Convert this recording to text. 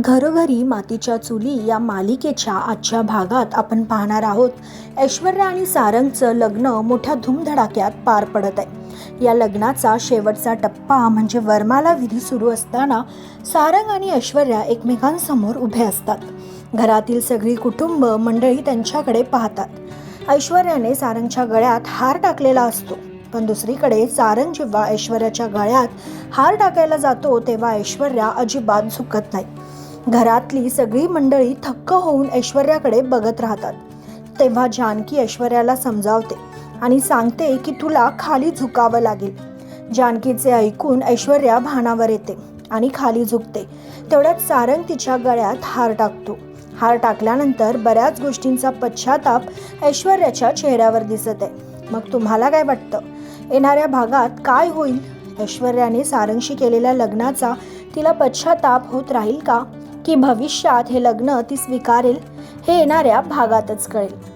घरोघरी मातीच्या चुली या मालिकेच्या आजच्या भागात आपण पाहणार आहोत. ऐश्वर्या आणि सारंगचं लग्न मोठ्या धूमधडाक्यात पार पडत आहे. या लग्नाचा शेवटचा टप्पा म्हणजे वर्माला विधी सुरू असताना सारंग आणि ऐश्वर्या एकमेकांसमोर उभे असतात. घरातील सगळी कुटुंब मंडळी त्यांच्याकडे पाहतात. ऐश्वर्याने सारंगच्या गळ्यात हार टाकलेला असतो. पण दुसरीकडे सारंग जेव्हा ऐश्वर्याच्या गळ्यात हार टाकायला जातो तेव्हा ऐश्वर्या अजिबात झुकत नाही. घरातली सगळी मंडळी थक्क होऊन ऐश्वर्याकडे बघत राहतात. तेव्हा जानकी ऐश्वर्याला समजावते आणि सांगते की तुला खाली झुकावं लागेल. जानकीचे ऐकून ऐश्वर्या भानावर येते आणि खाली झुकते. तेवढ्यात सारंग तिच्या गळ्यात हार टाकतो. हार टाकल्यानंतर बऱ्याच गोष्टींचा पश्चाताप ऐश्वर्याच्या चेहऱ्यावर दिसत आहे. मग तुम्हाला काय वाटतं? येणाऱ्या भागात काय होईल? ऐश्वर्याने सारंगशी केलेल्या लग्नाचा तिला पश्चाताप होत राहील का? की भविष्यात हे लग्न ती स्वीकारेल हे येणाऱ्या भागातच कळेल.